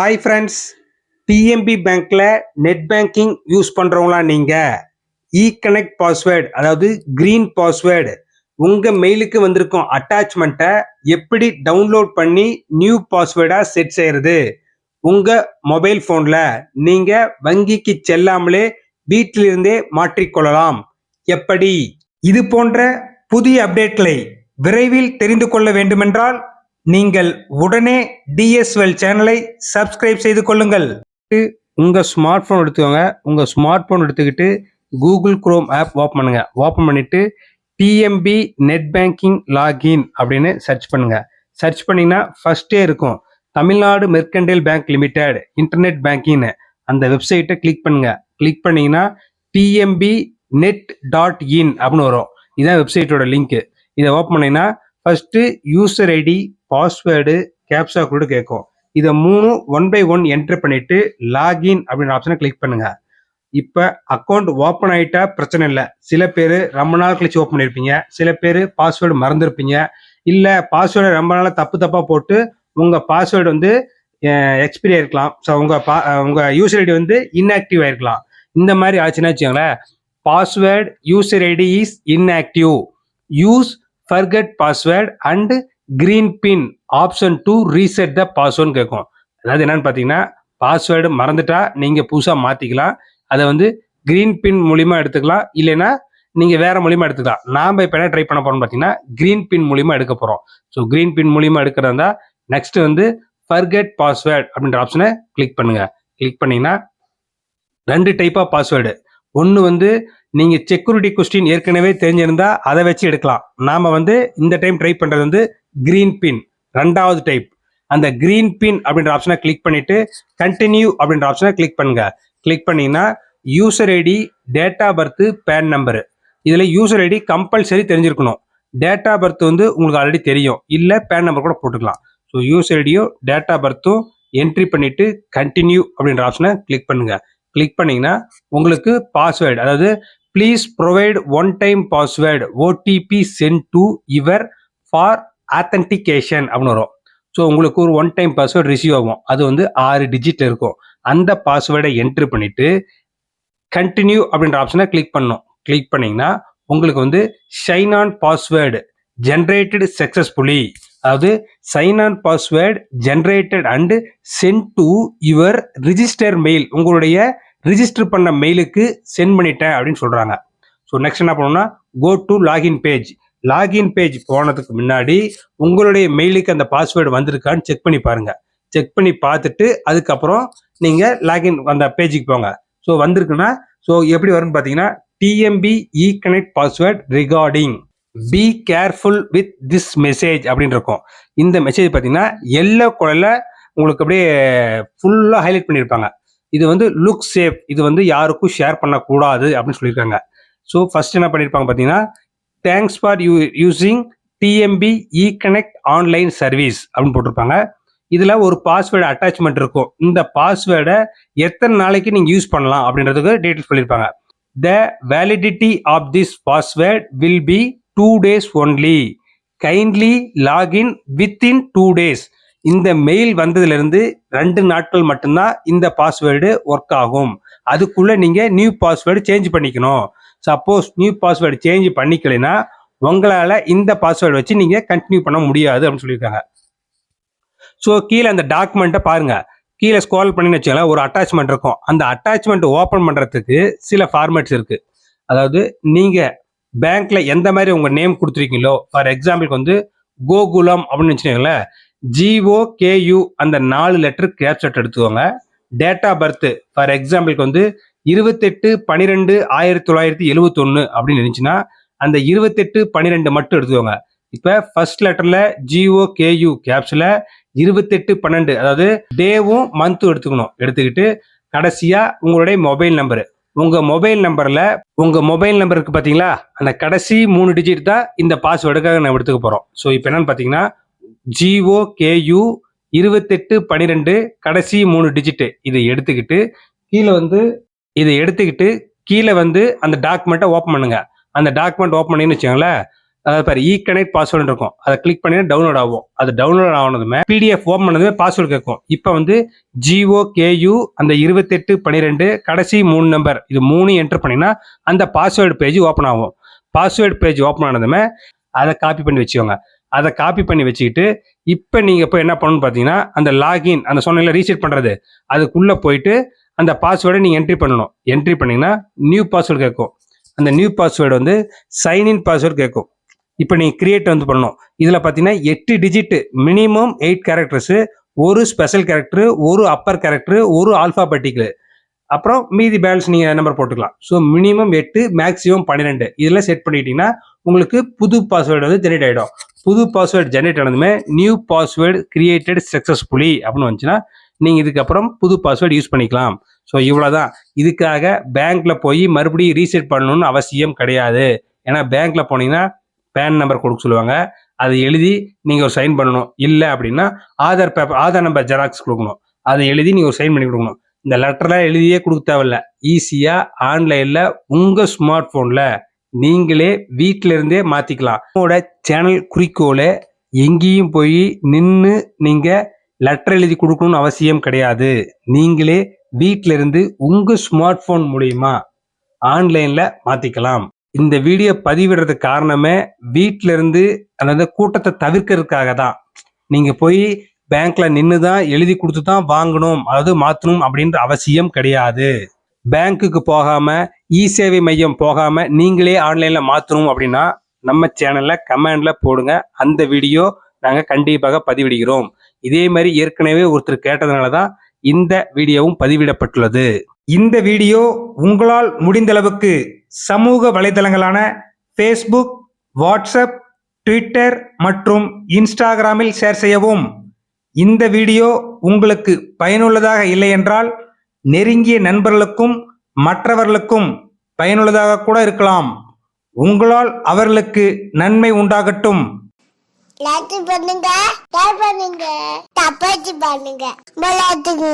Hi friends PMB பேங்க்கில் net banking use பண்ணுறவங்களா நீங்கள் இ கனெக்ட் பாஸ்வேர்டு அதாவது க்ரீன் பாஸ்வேர்டு உங்கள் மெயிலுக்கு வந்திருக்கும் அட்டாச்மெண்ட்டை எப்படி டவுன்லோட் பண்ணி நியூ பாஸ்வேர்டாக செட் செய்கிறது உங்கள் மொபைல் ஃபோனில் நீங்கள் வங்கிக்கு செல்லாமலே வீட்டிலிருந்தே மாற்றிக்கொள்ளலாம் எப்படி? இது போன்ற புதிய அப்டேட்களை விரைவில் தெரிந்து கொள்ள வேண்டுமென்றால் நீங்கள் உடனே டிஎஸ்எல் சேனலை சப்ஸ்கிரைப் செய்து கொள்ளுங்கள். உங்கள் ஸ்மார்ட் ஃபோன் எடுத்துக்கோங்க. உங்கள் ஸ்மார்ட் ஃபோன் எடுத்துக்கிட்டு கூகுள் குரோம் ஆப் ஓப்பன் பண்ணுங்க. ஓப்பன் பண்ணிட்டு டிஎம்பி நெட் பேங்கிங் லாகின் அப்படின்னு சர்ச் பண்ணுங்க. சர்ச் பண்ணிங்கன்னா ஃபர்ஸ்டே இருக்கும். Tamil Nadu Mercantile Bank Limited internet பேங்கிங்னு அந்த வெப்சைட்டை கிளிக் பண்ணுங்க. கிளிக் பண்ணிங்கன்னா டிஎம்பி நெட் டாட் இன் அப்படின்னு வரும். இதான் வெப்சைட்டோட லிங்க் இதை ஓப்பன் பண்ணிங்கன்னா first user ID password captcha கூட கேட்கும் இதை மூணு ஒன் பை ஒன் என்டர் பண்ணிட்டு லாகின் அப்படின்ற ஆப்ஷனை கிளிக் பண்ணுங்க. இப்போ அக்கௌண்ட் ஓப்பன் ஆயிட்டா பிரச்சனை இல்லை. சில பேர் ரொம்ப நாள் கழிச்சு ஓப்பன் பண்ணியிருப்பீங்க சில பேர் பாஸ்வேர்டு மறந்துருப்பீங்க. இல்லை பாஸ்வேர்டு ரொம்ப நாளாக தப்பு தப்பாக போட்டு உங்கள் பாஸ்வேர்டு வந்து எக்ஸ்பிரி ஆயிருக்கலாம். ஸோ உங்கள் பா உங்கள் யூசர் ஐடி வந்து இன்ஆக்டிவ் ஆயிருக்கலாம். இந்த மாதிரி ஆச்சுன்னா வச்சுக்கோங்களேன் password user ID is inactive use forgot password and green pin option to reset the password கேட்கும் அதாவது என்னன்னு பார்த்தீங்கன்னா பாஸ்வேர்டு மறந்துட்டா நீங்கள் புதுசாக மாற்றிக்கலாம் அதை வந்து கிரீன் பின் மூலிமா எடுத்துக்கலாம். இல்லைன்னா நீங்கள் வேறு மூலிமா எடுத்துக்கலாம். நாம் இப்போ என்ன ட்ரை பண்ண போகிறோம்னு பார்த்தீங்கன்னா கிரீன் பின் மூலிமா எடுக்க போகிறோம் ஸோ கிரீன் பின் மூலிமா எடுக்கிறதா இருந்தால் நெக்ஸ்ட் வந்து ஃபர்கெட் பாஸ்வேர்டு அப்படின்ற ஆப்ஷனை கிளிக் பண்ணுங்கள் கிளிக் பண்ணிங்கன்னா ரெண்டு டைப் ஆஃப் பாஸ்வேர்டு ஒன்று வந்து நீங்கள் செக்யூரிட்டி கொஸ்டின் ஏற்கனவே தெரிஞ்சிருந்தா அதை வச்சு எடுக்கலாம். நாம் வந்து இந்த டைம் ட்ரை பண்ணுறது வந்து கிரீன் பின் ரெண்டாவது டைப் அந்த கிரீன் பின் அப்படின்ற ஆப்ஷனை கிளிக் பண்ணிட்டு கண்டினியூ அப்படின்ற ஆப்ஷனை கிளிக் பண்ணுங்க. கிளிக் பண்ணீங்கன்னா user ID date of birth PAN number இதில் யூசர் ஐடி கம்பல்சரி தெரிஞ்சிருக்கணும். டேட் ஆஃப் பர்த் வந்து உங்களுக்கு ஆல்ரெடி தெரியும். இல்லை பேன் நம்பர் கூட போட்டுக்கலாம். ஸோ யூசர் ஐடியும் டேட் ஆஃப் பர்த்தும் என்ட்ரி பண்ணிட்டு கண்டினியூ அப்படின்ற ஆப்ஷனை கிளிக் பண்ணுங்க. கிளிக் பண்ணீங்கன்னா உங்களுக்கு பாஸ்வேர்டு அதாவது please provide one time password OTP sent to இவர் ஃபார் ஆத்தன்டிகேஷன் அப்படின்னு வரும். ஸோ உங்களுக்கு ஒரு ஒன் டைம் பாஸ்வேர்டு ரிசீவ் ஆகும். அது வந்து ஆறு டிஜிட் இருக்கும். அந்த பாஸ்வேர்டை என்ட்ரு பண்ணிவிட்டு கண்டினியூ அப்படின்ற ஆப்ஷனை கிளிக் பண்ணும் கிளிக் பண்ணிங்கன்னா உங்களுக்கு வந்து sign on password generated successfully அதாவது sign on password generated and sent to your register mail உங்களுடைய ரிஜிஸ்டர் பண்ண மெயிலுக்கு சென்ட் பண்ணிட்டேன் அப்படின்னு சொல்கிறாங்க ஸோ நெக்ஸ்ட் என்ன பண்ணணும்னா go to login page login page போனதுக்கு முன்னாடி உங்களுடைய மெயிலுக்கு அந்த பாஸ்வேர்டு வந்திருக்கான்னு செக் பண்ணி பாருங்க. செக் பண்ணி பார்த்துட்டு அதுக்கப்புறம் நீங்க லாகின் அந்த பேஜுக்கு போங்க. ஸோ வந்திருக்குன்னா ஸோ எப்படி வரும்னு பார்த்தீங்கன்னா TMB e connect password regarding be careful with this message அப்படின்னு இருக்கும். இந்த மெசேஜ் பார்த்தீங்கன்னா எல்லோ குழல உங்களுக்கு அப்படியே ஃபுல்லாக ஹைலைட் பண்ணியிருப்பாங்க. இது வந்து லுக் சேஃப் இது வந்து யாருக்கும் ஷேர் பண்ணக்கூடாது அப்படின்னு சொல்லியிருக்காங்க. ஸோ ஃபர்ஸ்ட் என்ன பண்ணியிருப்பாங்க பார்த்தீங்கன்னா thanks for you using TMB e connect online service அப்படின்னு போட்டிருப்பாங்க. இதில் ஒரு பாஸ்வேர்டு அட்டாச்மெண்ட் இருக்கும். இந்த பாஸ்வேர்டை எத்தனை நாளைக்கு நீங்கள் யூஸ் பண்ணலாம் அப்படின்றதுக்கு டீட்டெயில்ஸ் சொல்லியிருப்பாங்க. The validity of this password will be two days only kindly login within two days இந்த மெயில் வந்ததுலேருந்து ரெண்டு நாட்கள் மட்டும்தான் இந்த பாஸ்வேர்டு ஒர்க் ஆகும். அதுக்குள்ளே நீங்கள் நியூ பாஸ்வேர்டு சேஞ்ச் பண்ணிக்கணும். சப்போஸ் நியூ பாஸ்வேர்டு சேஞ்ச் பண்ணிக்கலைன்னா உங்களால் இந்த பாஸ்வேர்டு வச்சு நீங்கள் கண்டினியூ பண்ண முடியாது அப்படின்னு சொல்லியிருக்காங்க. ஸோ கீழே அந்த டாக்குமெண்ட்டை பாருங்க. கீழே ஸ்க்ரால் பண்ணி வச்சுக்கலாம் ஒரு அட்டாச்மெண்ட் இருக்கும். அந்த அட்டாச்மெண்ட் ஓப்பன் பண்ணுறதுக்கு சில ஃபார்மேட்ஸ் இருக்குது அதாவது நீங்கள் பேங்க்கில் எந்த மாதிரி உங்கள் நேம் கொடுத்துருக்கீங்களோ ஃபார் எக்ஸாம்பிளுக்கு வந்து கோகுலம் அப்படின்னு வச்சுக்கோங்களேன் ஜிஓ கேயு அந்த நாலு லெட்டர் கேப்சட் எடுத்துக்கோங்க. டேட் ஆஃப் பர்த் ஃபார் எக்ஸாம்பிளுக்கு வந்து இருபத்தெட்டு பன்னிரெண்டு ஆயிரத்தி தொள்ளாயிரத்தி எழுவத்தொன்னு அப்படின்னு இருந்துச்சுன்னா அந்த இருபத்தெட்டு பன்னிரெண்டு மட்டும் எடுத்துக்கோங்க. இப்போ ஃபர்ஸ்ட் லெட்டரில் ஜிஓ கேயு கேப்ஸில் இருபத்தெட்டு பன்னெண்டு அதாவது டேவும் மந்த்தும் எடுத்துக்கணும். எடுத்துக்கிட்டு கடைசியாக உங்களுடைய மொபைல் நம்பரு உங்கள் மொபைல் நம்பரில் உங்கள் மொபைல் நம்பர் இருக்குது பார்த்தீங்களா அந்த கடைசி மூணு டிஜிட் தான் இந்த பாஸ்வேர்டுக்காக நம்ம எடுத்துக்க போகிறோம் ஸோ இப்போ என்னென்னு பார்த்தீங்கன்னா ஜிஓ கேயு இருபத்தெட்டு பன்னிரெண்டு கடைசி மூணு டிஜிட்டு இதை எடுத்துக்கிட்டு கீழே வந்து இதை எடுத்துக்கிட்டு கீழே வந்து அந்த டாக்குமெண்ட்டை ஓப்பன் பண்ணுங்க. அந்த டாக்குமெண்ட் ஓப்பன் பண்ணின்னு வச்சுக்கோங்களேன் அதாவது பாரு இ கனெக்ட் பாஸ்வேர்டு இருக்கும். அதை கிளிக் பண்ணி டவுன்லோட் ஆகும். அது டவுன்லோட் ஆனதுமே பிடிஎஃப் ஓப்பன் பண்ணதுமே பாஸ்வேர்டு கேட்கும். இப்போ வந்து ஜிஓ கேயு அந்த இருபத்தெட்டு பன்னிரெண்டு கடைசி மூணு நம்பர் இது மூணு என்டர் பண்ணினா அந்த பாஸ்வேர்டு பேஜ் ஓப்பன் ஆகும். பாஸ்வேர்டு பேஜ் ஓப்பன் ஆனதுமே அதை காப்பி பண்ணி வச்சுக்கோங்க. அதை காப்பி பண்ணி வச்சுக்கிட்டு இப்போ நீங்கள் இப்போ என்ன பண்ணணும்னு பார்த்தீங்கன்னா அந்த லாகின் அந்த சொன்ன ரீசெட் பண்ணுறது அதுக்குள்ளே போயிட்டு அந்த பாஸ்வேர்டை நீங்கள் என்ட்ரி பண்ணணும். என்ட்ரி பண்ணிங்கன்னா நியூ பாஸ்வேர்டு கேட்கும். அந்த நியூ பாஸ்வேர்டு வந்து சைன்இன் பாஸ்வேர்டு கேட்கும். இப்போ நீங்கள் கிரியேட் வந்து பண்ணணும். இதில் பார்த்தீங்கன்னா எட்டு டிஜிட்டு மினிமம் எயிட் கேரக்டர்ஸு ஒரு ஸ்பெஷல் கேரக்டரு ஒரு அப்பர் கேரக்டரு ஒரு ஆல்ஃபாபெட்டிக்கல் அப்புறம் மீதி பேலன்ஸ் நீங்கள் நம்பர் போட்டுக்கலாம். ஸோ மினிமம் எட்டு மேக்ஸிமம் பன்னிரெண்டு. இதெல்லாம் செட் பண்ணிட்டீங்கன்னா உங்களுக்கு புது பாஸ்வேர்டு வந்து ஜெனரேட் ஆகிடும் புது பாஸ்வேர்டு ஜெனரேட் ஆனதுமே நியூ பாஸ்வேர்டு கிரியேட்டட் சக்ஸஸ்ஃபுல்லி அப்படின்னு வந்துச்சுன்னா நீங்கள் இதுக்கப்புறம் புது பாஸ்வேர்டு யூஸ் பண்ணிக்கலாம். ஸோ இவ்வளோதான் இதுக்காக பேங்க்கில் போய் மறுபடியும் ரீசெட் பண்ணணும்னு அவசியம் கிடையாது. ஏன்னா பேங்க்கில் போனீங்கன்னா பேன் நம்பர் கொடுக்க சொல்லுவாங்க. அதை எழுதி நீங்கள் ஒரு சைன் பண்ணணும். இல்லை அப்படின்னா Aadhaar paper Aadhaar number xerox கொடுக்கணும். அதை எழுதி நீங்கள் ஒரு சைன் பண்ணி கொடுக்கணும். இந்த லெட்டர்லாம் எழுதியே கொடுக்க தேவையில்ல. ஈஸியாக ஆன்லைனில் உங்கள் ஸ்மார்ட் ஃபோனில் நீங்களே வீட்டிலிருந்தே மாற்றிக்கலாம் உங்களோட சேனல் குறிக்கோளை எங்கேயும் போய் நின்று நீங்கள் லெட்டர் எழுதி கொடுக்கணும்னு அவசியம் கிடையாது. நீங்களே வீட்டில இருந்து உங்கள் ஸ்மார்ட் ஃபோன் மூலியமா ஆன்லைனில் மாற்றிக்கலாம் இந்த வீடியோ பதிவிடுறதுக்கு காரணமே வீட்டில இருந்து அதாவது கூட்டத்தை தவிர்க்கிறதுக்காக தான். நீங்கள் போய் பேங்க்ல நின்று தான் எழுதி கொடுத்து தான் வாங்கணும் அதாவது மாற்றணும் அப்படின்ற அவசியம் கிடையாது. பேங்க்குக்கு போகாம இ சேவை மையம் போகாம நீங்களே ஆன்லைன்ல மாற்றணும் அப்படின்னா நம்ம சேனல்ல கமெண்ட்ல போடுங்க. அந்த வீடியோ நாங்கள் கண்டிப்பாக பதிவிடுகிறோம். இதே மாதிரி ஏற்கனவே ஒருத்தர் கேட்டதுனால தான் இந்த வீடியோவும் பதிவிடப்பட்டுள்ளது. இந்த வீடியோ உங்களால் முடிந்த அளவுக்கு சமூக வலைதளங்களான ஃபேஸ்புக் வாட்ஸ்அப் ட்விட்டர் மற்றும் இன்ஸ்டாகிராமில் ஷேர் செய்யவும். இந்த வீடியோ உங்களுக்கு பயனுள்ளதாக இல்லை என்றால் நெருங்கிய நண்பர்களுக்கும் மற்றவர்களுக்கும் பயனுள்ளதாக கூட இருக்கலாம். உங்களால் அவர்களுக்கு நன்மை உண்டாகட்டும். லைக் பண்ணுங்க ஷேர் பண்ணுங்க. தப்பாச்சு பண்ணுங்க. விளையாட்டுங்க